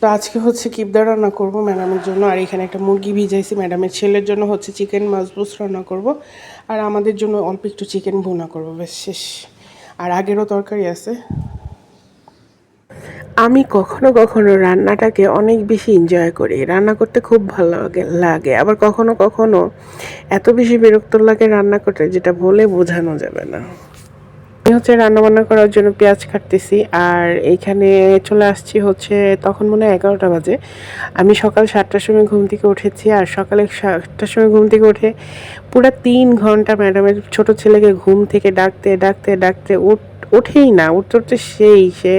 তো আজকে হচ্ছে কিবদা রান্না করব ম্যাডামের জন্য। আর এখানে একটা মুরগি ভিজাইছি, ম্যাডামের ছেলের জন্য হচ্ছে চিকেন মাছবুস রান্না করব। আর আমাদের জন্য অল্প একটু চিকেন ভুনা করব বেশ শেষ। আর আগেরও তরকারি আছে। আমি কখনো কখনো রান্নাটাকে অনেক বেশি এনজয় করি। রান্না করতে খুব ভালো লাগে লাগে। আবার কখনো কখনো এত বেশি বিরক্ত লাগে রান্না করতে, যেটা বলে বোঝানো যাবে না। আমি হচ্ছে রান্না বান্না করার জন্য পেঁয়াজ কাটতেছি, আর এইখানে চলে আসছি হচ্ছে তখন মনে হয় এগারোটা বাজে। আমি সকাল সাতটার সময় ঘুম থেকে উঠেছি, আর সকালে সাতটার সময় ঘুম থেকে উঠে পুরো তিন ঘণ্টা ম্যাডামের ছোট ছেলেকে ঘুম থেকে ডাকতে ডাকতে ডাকতে উঠ ওঠেই না, উঠতে উঠতে সেই সে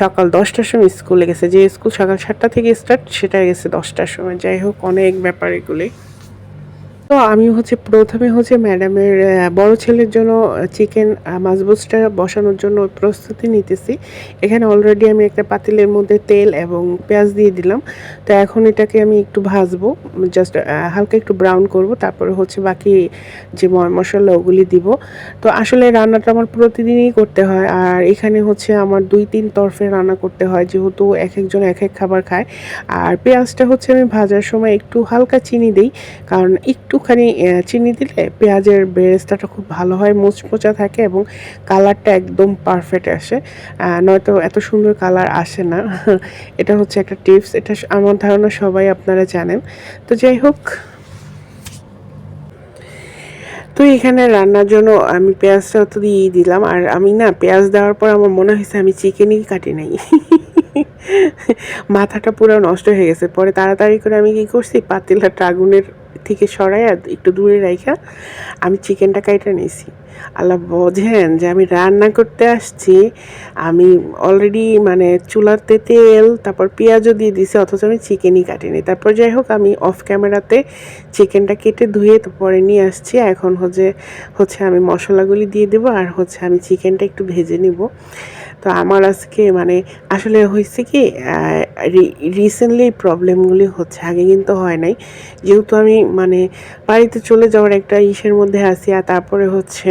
সকাল দশটার সময় স্কুলে গেছে। যে স্কুল সকাল সাতটা থেকে স্টার্ট সেটা গেছে দশটার সময়। যাই হোক, অনেক ব্যাপার এগুলি। তো আমি হচ্ছে প্রথমে হচ্ছে ম্যাডামের বড় ছেলের জন্য চিকেন মাছবুসটা বসানোর জন্য প্রস্তুতি নিতেছি। এখানে অলরেডি আমি একটা পাতিলের মধ্যে তেল এবং পেঁয়াজ দিয়ে দিলাম। তো এখন এটাকে আমি একটু ভাজবো জাস্ট হালকা একটু ব্রাউন করব, তারপরে হচ্ছে বাকি যে মশলা ওগুলি দিব। তো আসলে রান্নাটা আমার প্রতিদিনই করতে হয়, আর এখানে হচ্ছে আমার দুই, তিন তরফে রান্না করতে হয়, যেহেতু এক একজন এক এক খাবার খায়। আর পেঁয়াজটা হচ্ছে আমি ভাজার সময় একটু হালকা চিনি দিই, কারণ একটু একটুখানি চিনি দিলে পেঁয়াজের বেরেস্তাটা খুব ভালো হয়, মুচমোচা থাকে এবং কালারটা একদম পারফেক্ট আসে। নয়তো এত সুন্দর কালার আসে না। এটা হচ্ছে একটা টিপস, এটা আমার ধারণা সবাই আপনারা জানেন। তো যাই হোক। তো এখানে রান্নার জন্য আমি পেঁয়াজটা তো দিয়েই দিলাম। আর আমি না, পেঁয়াজ দেওয়ার পর আমার মনে হয়েছে আমি চিকেনই কাটি নাই। মাথাটা পুরো নষ্ট হয়ে গেছে। পরে তাড়াতাড়ি করে আমি কি করছি? পাতিলাটা আগুনের থেকে সরাইয়া একটু দূরে রাইখা আমি চিকেনটা কাইটা নিয়েছি আল্লাহ বোঝেন যে আমি রান্না করতে আসছি, আমি অলরেডি মানে চুলাতে তেল, তারপর পেঁয়াজও দিয়ে দিছি, অথচ আমি চিকেনই কাটিনি। তারপর যাই হোক আমি অফ ক্যামেরাতে চিকেনটা কেটে ধুয়ে পরে নিয়ে আসছি। এখন হচ্ছে হচ্ছে আমি মশলাগুলি দিয়ে দেবো, আর হচ্ছে আমি চিকেনটা একটু ভেজে নিব। তো আমার আজকে মানে আসলে হয়েছে কি রিসেন্টলি প্রবলেমগুলি হচ্ছে, আগে কিন্তু হয় নাই। যেহেতু আমি মানে বাড়িতে চলে যাওয়ার একটা ইসের মধ্যে আছি, আর তারপরে হচ্ছে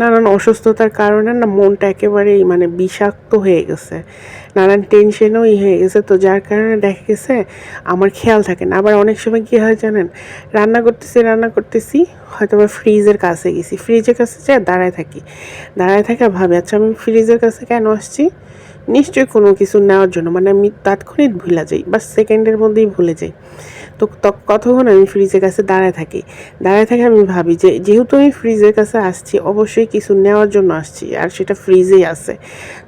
নানান অসুস্থতার কারণে না মনটা একেবারেই মানে বিষাক্ত হয়ে গেছে। নানান টেনশনও হয়ে গেছে। তো যার কারণে দেখা গেছে, আমার খেয়াল থাকে না। আবার অনেক সময় কী হয় জানেন, রান্না করতেছি রান্না করতেছি হয়তো বা ফ্রিজের কাছে গেছি। ফ্রিজের কাছে যাই দাঁড়ায় থাকি, দাঁড়ায় থাকা ভাবে আচ্ছা আমি ফ্রিজের কাছে কেন আসছি? নিশ্চয়ই কোনো কিছু নেওয়ার জন্য মানে আমি তাৎক্ষণিক ভুলে যাই, বা সেকেন্ডের মধ্যেই ভুলে যাই। তো কতক্ষণ আমি ফ্রিজের কাছে দাঁড়ায় থাকি। দাঁড়ায় থাকি আমি ভাবি যে, যেহেতু আমি ফ্রিজের কাছে আসছি, অবশ্যই কিছু নেওয়ার জন্য আসছি, আর সেটা ফ্রিজেই আছে।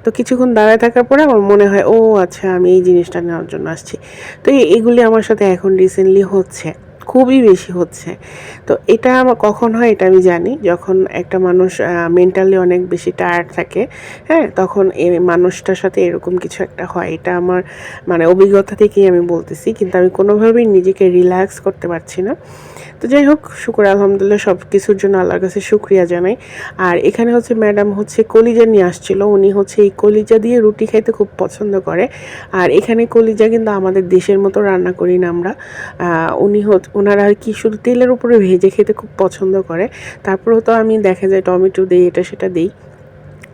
তো কিছুক্ষণ দাঁড়ায় থাকার পরে আমার মনে হয়, ও আচ্ছা আমি এই জিনিসটা নেওয়ার জন্য আসছি। তো এইগুলি আমার সাথে এখন রিসেন্টলি হচ্ছে। খুবই বেশি হচ্ছে। তো এটা আমার কখন হয় এটা আমি জানি। যখন একটা মানুষ মেন্টালি অনেক বেশি টায়ার্ড থাকে হ্যাঁ তখন এই মানুষটার সাথে এরকম কিছু একটা হয়। এটা আমার মানে অভিজ্ঞতা থেকেই আমি বলতেছি, কিন্তু আমি কোনোভাবেই নিজেকে রিল্যাক্স করতে পারছি না। তো যাই হোক, শুক্র, আলহামদুলিল্লাহ সব কিছুর জন্য আল্লাহর কাছে শুক্রিয়া জানাই। আর এখানে হচ্ছে ম্যাডাম হচ্ছে কলিজা নিয়ে আসছিল। উনি হচ্ছে এই কলিজা দিয়ে রুটি খাইতে খুব পছন্দ করে। আর এখানে কলিজা কিন্তু আমাদের দেশের মতো রান্না করি না আমরা। উনি ওনারা আর কি শুধু তেলের উপরে ভেজে খেতে খুব পছন্দ করে। তারপরেও তো আমি দেখা যায় টমেটো দিই, এটা সেটা দিই।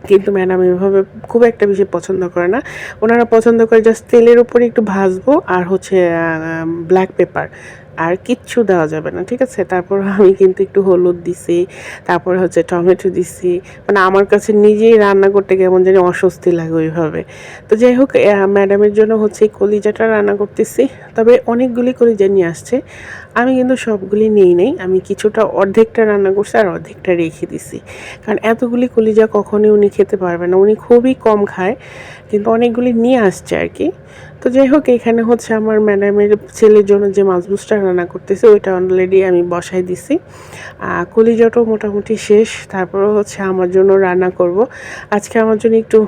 কিন্তু ম্যাডাম এভাবে খুব একটা বেশি পছন্দ করে না। ওনারা পছন্দ করে জাস্ট তেলের উপরে একটু ভাজবো আর হচ্ছে ব্ল্যাক পেপার আর কিচ্ছু দেওয়া যাবে না, ঠিক আছে? তারপর আমি কিন্তু একটু হলুদ দিছি, তারপর হচ্ছে টমেটো দিছি। মানে আমার কাছে নিজেই রান্না করতে কেমন জানি অস্বস্তি লাগে ওইভাবে। তো যাই হোক ম্যাডামের জন্য হচ্ছে কলিজাটা রান্না করতেছি। তবে অনেকগুলি কলিজা নিয়ে আসছে। আমি কিন্তু সবগুলি নেই নেই, আমি কিছুটা অর্ধেকটা রান্না করছি আর অর্ধেকটা রেখে দিছি। কারণ এতগুলি কলিজা কখনই উনি খেতে পারবে না, উনি খুবই কম খায়। কিন্তু অনেকগুলি নিয়ে আসছে আর কি। তো যাই হোক, এখানে হচ্ছে আমার ম্যাডামের ছেলের জন্য যে মাছবুসটা রান্না করতেছে, ওইটা অলরেডি আমি বসাই দিছি। কলিজাটাও মোটামুটি শেষ তারপরে হচ্ছে আমার জন্য রান্না করব। আজকে আমার জন্য একটু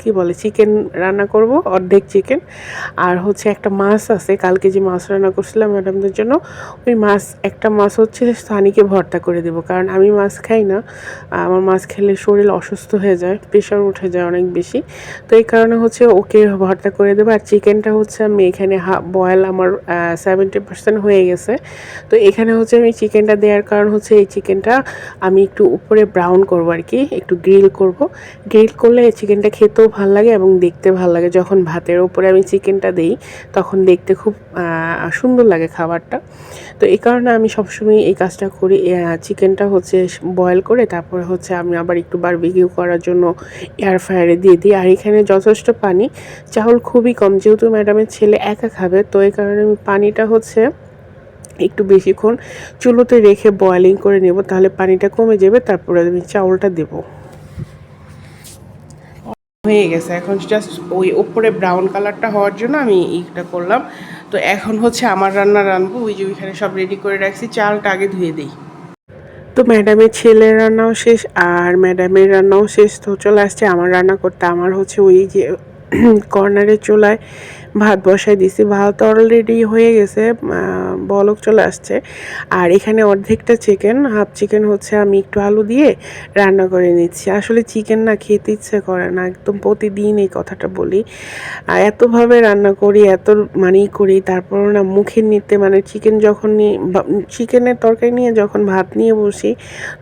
কি বলে চিকেন রান্না করব, অর্ধেক চিকেন আর হচ্ছে একটা মাছ আছে কালকে যে মাছ রান্না করছিলাম ম্যাডামদের জন্য। ওই মাছ, একটা মাছ হচ্ছে সানিকে ভর্তা করে দেব, কারণ আমি মাছ খাই না। আমার মাছ খেলে শরীর অসুস্থ হয়ে যায় প্রেশার উঠে যায় অনেক বেশি। তো এই কারণে হচ্ছে ওকে ভর্তা করে দেবো। আর চিকেনটা হচ্ছে আমি এখানে বয়েল আমার সেভেন্টি পার্সেন্ট হয়ে গেছে। তো এখানে হচ্ছে আমি চিকেনটা দেওয়ার কারণ হচ্ছে এই চিকেনটা আমি একটু উপরে ব্রাউন করব আর কি, একটু গ্রিল করব। গ্রিল করলে চিকেনটা খেতেও ভালো লাগে এবং দেখতে ভালো লাগে। যখন ভাতের ওপরে আমি চিকেনটা দিই, তখন দেখতে খুব সুন্দর লাগে খাবারটা। তো এই কারণে আমি সবসময় এই কাজটা করি। চিকেনটা হচ্ছে বয়েল করে তারপরে হচ্ছে আমি আবার একটু বারবিকিউ করার জন্য এয়ার ফ্রায়ারে দিয়ে দিই। আর এখানে যথেষ্ট পানি। চাউল খুবই কম। যেহেতু ম্যাডামের ছেলে একা খাবে, তো এই কারণে আমি পানিটা হচ্ছে একটু বেশিক্ষণ চুলোতে রেখে বয়েলিং করে নেব। তাহলে পানিটা কমে যাবে, তারপরে আমি চাউলটা দেবো। হয়ে গেছে। এখন জাস্ট ওই ওপরে ব্রাউন কালারটা হওয়ার জন্য আমি এইটা করলাম। তো এখন হচ্ছে আমার রান্না রাঁধবো, ওই যে ওইখানে সব রেডি করে রাখছি, চালটা আগে ধুয়ে দিই। তো ম্যাডামের ছেলের রান্নাও শেষ, আর ম্যাডামের রান্নাও শেষ, তো চলে আসছে আমার রান্না করতে। আমার হচ্ছে ওই যে কর্নারের চুলায় ভাত বসাই দিছি। ভাত অলরেডি হয়ে গেছে বলক চলে আসছে। আর এখানে অর্ধেকটা চিকেন হাফ চিকেন হচ্ছে আমি একটু আলু দিয়ে রান্না করে নিচ্ছি। আসলে চিকেন না খেতে ইচ্ছে করে না, একদম প্রতিদিন এই কথাটা বলি। আর এতভাবে রান্না করি, এত মানেই করি তারপর না মুখে নিতে মানে চিকেন যখন নিয়ে চিকেনের তরকারি নিয়ে যখন ভাত নিয়ে বসি,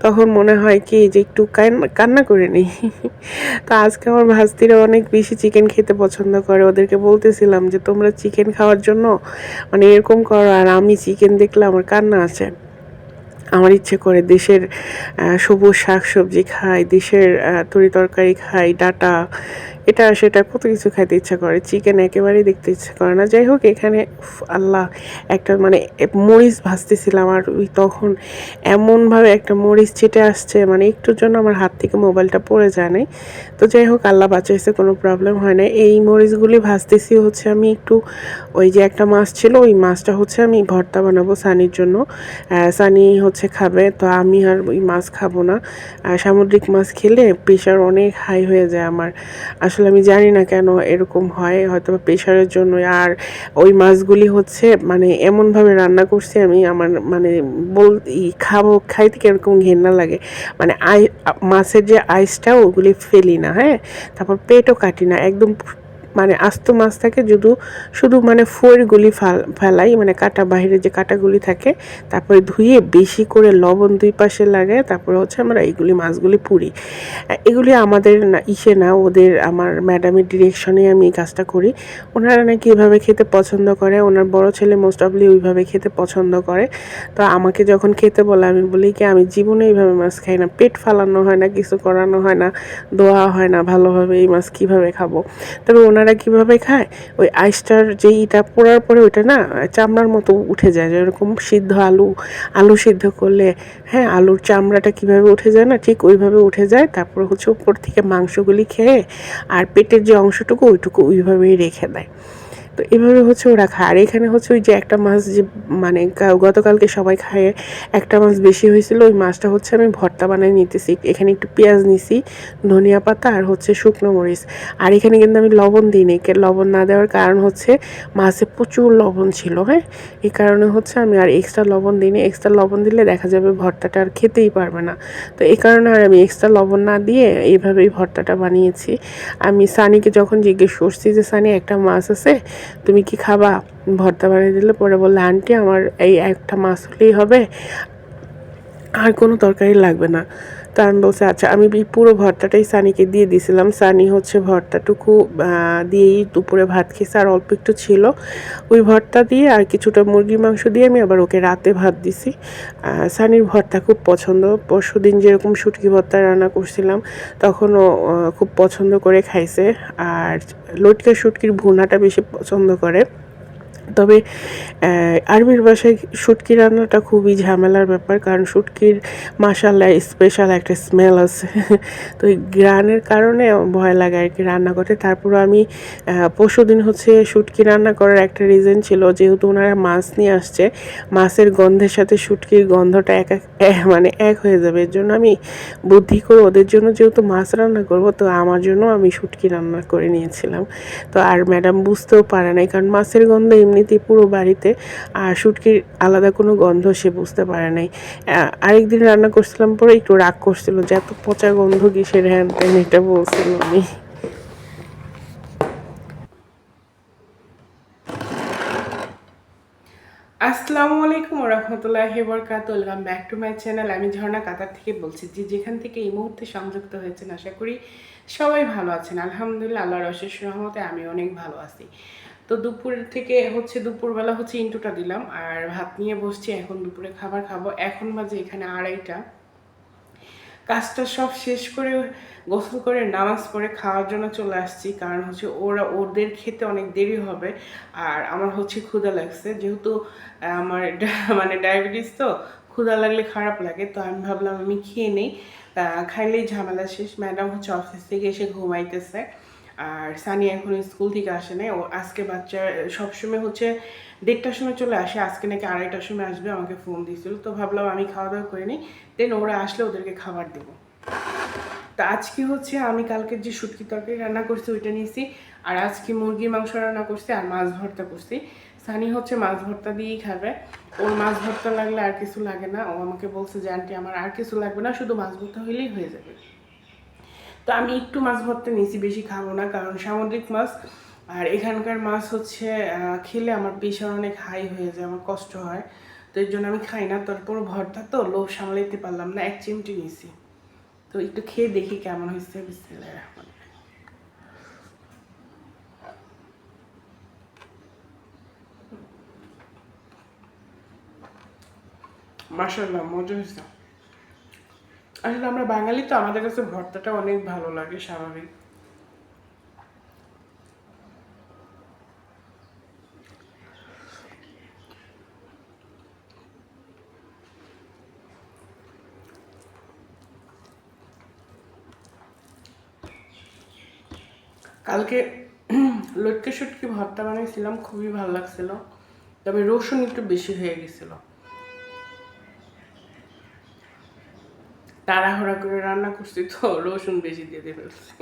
তখন মনে হয় কি যে একটু কান- কান্না করে নিই। তো আজকে আমার ভাস্তিরা অনেক বেশি চিকেন খেতে পছন্দ করে। ওদেরকে বলতেছিলাম যে, তোমরা চিকেন খাওয়ার জন্য মানে এরকম করো, আর আমি চিকেন দেখলে আমার কান্না আছে আমার ইচ্ছে করে দেশের সবুজ শাকসবজি খাই, দেশের তরি তরকারি খাই, ডাটা এটা, সেটা কত কিছু খাইতে ইচ্ছা করে। চিকেন একেবারেই দেখতে ইচ্ছে করে না। যাই হোক, এখানে আল্লাহ, একটা মানে মরিচ ভাজতেছিলাম আর ওই তখন এমনভাবে একটা মরিচ ছিটে আসছে। মানে একটুর জন্য আমার হাত থেকে মোবাইলটা পড়ে যায় নাই। তো যাই হোক, আল্লাহ বাঁচাইছে, কোনো প্রবলেম হয় না এই মরিচগুলি ভাজতেছি হচ্ছে আমি একটু, ওই যে একটা মাছ ছিল, ওই মাছটা হচ্ছে আমি ভর্তা বানাবো সানির জন্য। সানি হচ্ছে খাবে, তো আমি আর ওই মাছ খাব না। সামুদ্রিক মাছ খেলে প্রেশার অনেক হাই হয়ে যায় আমার। আসলে আমি জানি না কেন এরকম হয় হয়তো বা প্রেশারের জন্য আর ওই মাছগুলি হচ্ছে মানে এমনভাবে রান্না করছি আমি, আমার মানে বল খাব, খাইতে কীরকম ঘেন্না লাগে। মানে আই মাছের যে আইসটা ওগুলি ফেলি না হ্যাঁ? তারপর পেটও কাটি না, একদম মানে আস্ত মাছ থাকে শুধু শুধু মানে ফোরগুলি ফেলাই মানে কাটা বাইরে যে কাটাগুলি থাকে, তারপরে ধুয়ে বেশি করে লবণ দুই পাশে লাগায়, তারপরে হচ্ছে আমরা এইগুলি মাছগুলি পুরি এগুলি আমাদের না, ইসে না, ওদের আমার ম্যাডামের ডিরেকশনে আমি এই কাজটা করি। ওনারা নাকি এভাবে খেতে পছন্দ করে, ওনার বড় ছেলে মোস্ট অফলি ওইভাবে খেতে পছন্দ করে। তো আমাকে যখন খেতে বলে, আমি বলি কি, আমি জীবনে এইভাবে মাছ খাই না, পেট ফালানো হয় না, কিছু করানো হয় না, দোয়া হয় না, ভালোভাবে এই মাছ কীভাবে খাব? তবে ওনারা কীভাবে খায়? ওই আইসটার যে ইটা পোড়ার পরে ওইটা না, চামড়ার মতো উঠে যায়। যেরকম সিদ্ধ আলু আলু সিদ্ধ করলে হ্যাঁ আলুর চামড়াটা কীভাবে উঠে যায় না, ঠিক ওইভাবে উঠে যায়। তারপর হচ্ছে উপর থেকে মাংসগুলি খেয়ে আর পেটের যে অংশটুকু, ওইটুকু ওইভাবেই রেখে দেয়। তো এভাবে হচ্ছে ওরা খায়। আর এখানে হচ্ছে ওই যে একটা মাছ যে মানে গতকালকে সবাই খায়, একটা মাছ বেশি হয়েছিল, ওই মাছটা হচ্ছে আমি ভর্তা বানিয়ে নিতেছি। এখানে একটু পেঁয়াজ নিছি, ধনিয়া পাতা আর হচ্ছে শুকনো মরিচ। আর এখানে কিন্তু আমি লবণ দিই নি কে- লবণ না দেওয়ার কারণ হচ্ছে মাছে প্রচুর লবণ ছিল হ্যাঁ? এই কারণে হচ্ছে আমি আর এক্সট্রা লবণ দিইনি। এক্সট্রা লবণ দিলে দেখা যাবে ভর্তাটা আর খেতেই পারবে না। তো এই কারণে আর আমি এক্সট্রা লবণ না দিয়ে এইভাবেই ভর্তাটা বানিয়েছি। আমি সানিকে যখন জিজ্ঞেস করছি যে, সানি, একটা মাছ আছে? তুমি কি খাবা? ভর্তা বানিয়ে দিলে পরে বললে, আন্টি, আমার এই একটা মাছ হলেই হবে। আর কোনো তরকারি লাগবে না। তা বলছে আচ্ছা আমি পুরো ভর্তাটাই সানিকে দিয়ে দিয়েছিলাম সানি হচ্ছে ভর্তাটুকু দিয়েই দুপুরে ভাত খেয়েছে, আর অল্প একটু ছিল। ওই ভর্তা দিয়ে আর কিছুটা মুরগির মাংস দিয়ে আমি আবার ওকে রাতে ভাত দিছি। সানির ভর্তা খুব পছন্দ। পরশু দিন যেরকম শুটকি ভর্তা রান্না করছিলাম তখন ও খুব পছন্দ করে খাইছে। আর লটকা শুটকির ভুনাটা বেশি পছন্দ করে। তবে আরবির ভাষায় শুটকি রান্নাটা খুবই ঝামেলার ব্যাপার, কারণ শুটকির মাসাল্লাহ স্পেশাল একটা স্মেল আছে। তো এই গ্রানের কারণে ভয় লাগে আর কি রান্না করতে। তারপর আমি পরশু দিন হচ্ছে শুটকি রান্না করার একটা রিজন ছিল, যেহেতু ওনারা মাছ নিয়ে আসছে, মাছের গন্ধের সাথে শুটকির গন্ধটা এক এক মানে এক হয়ে যাবে। এর জন্য আমি বুদ্ধি করে ওদের জন্য যেহেতু মাছ রান্না করব, তো আমার জন্য আমি শুটকি রান্না করে নিয়েছিলাম। তো আর ম্যাডাম বুঝতেও পারে নাই, কারণ মাছের গন্ধ এমনিতেই পুরো বাড়িতে, আর শুটকির আলাদা কোনো গন্ধ সে বুঝতে পারে নাই। আরেকদিন রান্না করছিলাম পরে একটু রাগ করছিল যে এত পচা গন্ধ কিসের হ্যান ত্যান এটা বলছিল আমি আসসালামু আলাইকুম রহমতুল্লাহি বরকাত welcome back to my channel আমি ঝর্ণা কাতার থেকে বলছি যে যেখান থেকে এই মুহূর্তে সংযুক্ত হয়েছেন, আশা করি সবাই ভালো আছেন। আলহামদুলিল্লাহ, আল্লাহর অশেষ রহমতে আমি অনেক ভালো আছি। তো দুপুর থেকে হচ্ছে দুপুরবেলা হচ্ছে ইন্টুটা দিলাম, আর ভাত নিয়ে বসছি, এখন দুপুরে খাবার খাব। এখন বাজে এখানে আড়াইটা। কাজটা সব শেষ করে গোসল করে নামাজ পড়ে খাওয়ার জন্য চলে আসছি, কারণ হচ্ছে ওরা, ওদের খেতে অনেক দেরি হবে, আর আমার হচ্ছে ক্ষুধা লাগছে। যেহেতু আমার মানে ডায়াবেটিস তো, ক্ষুধা লাগলে খারাপ লাগে, তো আমি ভাবলাম আমি খেয়ে নেই। খাইলেই ঝামেলা শেষ। ম্যাডাম হচ্ছে অফিস থেকে এসে ঘুমাইতেছে। আর সানি এখন স্কুল থেকে আসে নাই। ও আজকে বাচ্চা সবসময় হচ্ছে দেড়টার সময় চলে আসে, আজকে নাকি আড়াইটার সময় আসবে, আমাকে ফোন দিয়েছিল তো ভাবলাম আমি খাওয়া দাওয়া করে নিই দেন ওরা আসলে ওদেরকে খাবার দেবো। তা আজকে হচ্ছে আমি কালকে যে শুটকি তরকারি রান্না করছি, ওইটা নিয়েছি। আর আজকে মুরগির মাংস রান্না করছি আর মাছ ভর্তা করছি। সানি হচ্ছে মাছ ভর্তা দিয়েই খাবে। ওর মাছ ভর্তা লাগলে আর কিছু লাগে না। ও আমাকে বলছে যে, আন্টি, আমার আর কিছু লাগবে না, শুধু মাছ ভর্তা হলেই হয়ে যাবে। তো আমি একটু মাছ ভর্তা নিয়েছি, বেশি খাব না, কারণ সামুদ্রিক মাছ। আর এখানকার মাছ হচ্ছে খেলে আমার প্রেশার অনেক হাই হয়ে যায়, আমার কষ্ট হয়। তো এর জন্য আমি খাই না তারপর ভর্তা তো লোভ সামলাইতে পারলাম না, এক চিমটি নিয়েছি। তো একটু খেয়ে দেখি কেমন হয়েছে, বিসমিল্লাহির রহমানির রহিম। মাশাআল্লাহ, মজা হয়েছে। আসলে আমরা বাঙালি তো, আমাদের কাছে ভর্তাটা অনেক ভালো লাগে, স্বাভাবিক। কালকে লটকে শুটকি ভর্তা বানিয়েছিলাম, খুবই ভালো লাগছিল। তবে রসুন একটু বেশি হয়ে গেছিল। তাড়াহুড়া করে রান্না করছি তো রসুন বেশি দিয়ে দিয়ে ফেলছি।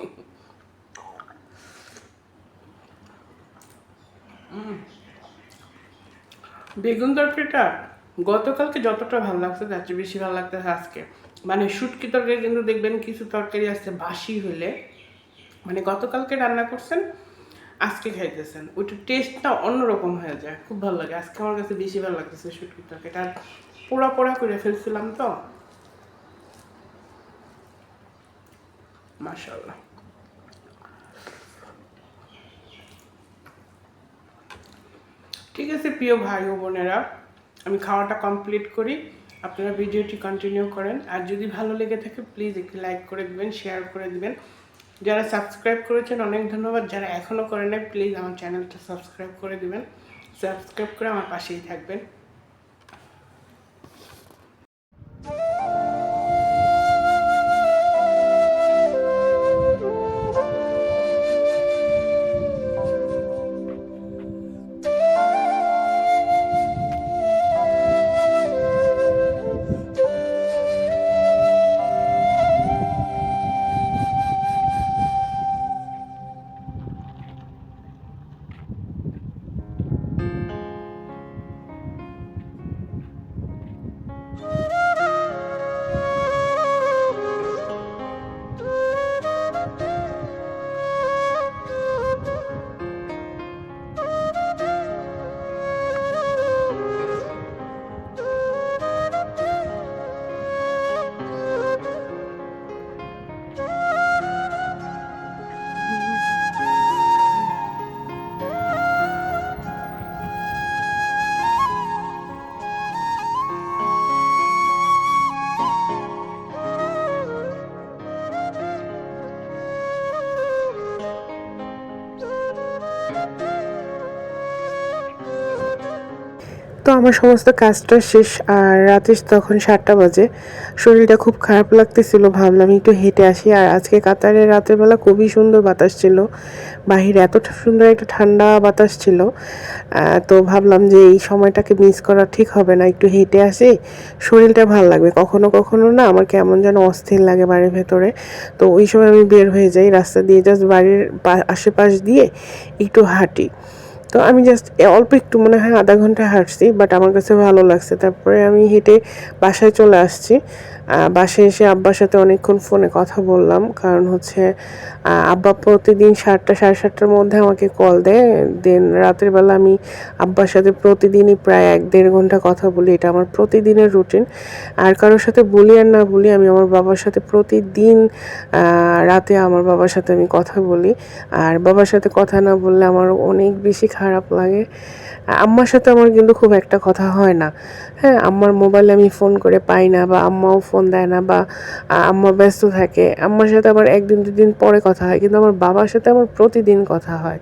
বেগুন তরকারিটা গতকালকে যতটা ভালো লাগছে, তার চেয়ে বেশি ভালো লাগতেছে আজকে। মানে শুটকি তরকারি কিন্তু দেখবেন কিছু তরকারি আছে বাসি হলে। মানে গতকালকে রান্না করছেন, আজকে খাইতেছেন। ওইটার টেস্টটা অন্যরকম হয়ে যায়। খুব ভালো লাগে। আজকে আমার কাছে বেশি ভালো লাগতেছে শুটকি তরকারিটা। পোড়া পোড়া করে ফেলছিলাম তো। মাশাল্লাহ ঠিক আছে, প্রিয় ভাই ও বোনেরা, আমি খাওয়াটা কমপ্লিট করি। আপনারা ভিডিওটি কন্টিনিউ করেন। আর যদি ভালো লেগে থাকে প্লিজ একটি লাইক করে দিবেন শেয়ার করে দিবেন। যারা সাবস্ক্রাইব করেছেন, অনেক ধন্যবাদ। যারা এখনও করেন নাই প্লিজ আমার চ্যানেলটা সাবস্ক্রাইব করে দিবেন। সাবস্ক্রাইব করে আমার পাশেই থাকবেন। তো আমার সমস্ত কাজটা শেষ আর রাতে তখন সাতটা বাজে। শরীরটা খুব খারাপ লাগতেছিল, ভাবলাম একটু হেঁটে আসি। আর আজকে কাতারে রাতের বেলা খুবই সুন্দর বাতাস ছিল। বাহিরে এত সুন্দর একটা ঠান্ডা বাতাস ছিল তো ভাবলাম যে এই সময়টাকে মিস করা ঠিক হবে না। একটু হেঁটে আসি, শরীরটা ভালো লাগবে। কখনো কখনো না আমার কেমন যেন অস্থির লাগে বাড়ির ভেতরে। তো ওই সময় আমি বের হয়ে যাই, রাস্তা দিয়ে জাস্ট বাড়ির আশেপাশ দিয়ে একটু হাঁটি। তো আমি জাস্ট অল্প একটু মনে হয় আধা ঘণ্টা হাঁটছি বাট আমার কাছে ভালো লাগছে। তারপরে আমি হেঁটে বাসায় চলে আসছি। বাসায় এসে আব্বার সাথে অনেকক্ষণ ফোনে কথা বললাম, কারণ হচ্ছে আব্বা প্রতিদিন সাতটা, সাড়ে সাতটার মধ্যে আমাকে কল দেয়। দেন রাতের বেলা আমি আব্বার সাথে প্রতিদিনই প্রায় এক দেড় ঘণ্টা কথা বলি, এটা আমার প্রতিদিনের রুটিন। আর কারোর সাথে বলি আর না বলি, আমি আমার বাবার সাথে প্রতিদিন রাতে আমার বাবার সাথে আমি কথা বলি। আর বাবার সাথে কথা না বললে আমার অনেক বেশি খারাপ লাগে। আম্মার সাথে আমার কিন্তু খুব একটা কথা হয় না। হ্যাঁ আম্মার মোবাইলে আমি ফোন করে পাই না বা আম্মাও ফোন দেয় না বা আম্মা ব্যস্ত থাকে। আম্মার সাথে আমার একদিন, দুদিন পরে কথা হয়, কিন্তু আমার বাবার সাথে আমার প্রতিদিন কথা হয়।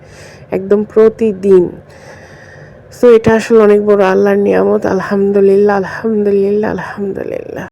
একদম প্রতিদিন। সো এটা আসলে অনেক বড় আল্লাহর নিয়ামত। আলহামদুলিল্লাহ আলহামদুলিল্লাহ আলহামদুলিল্লাহ।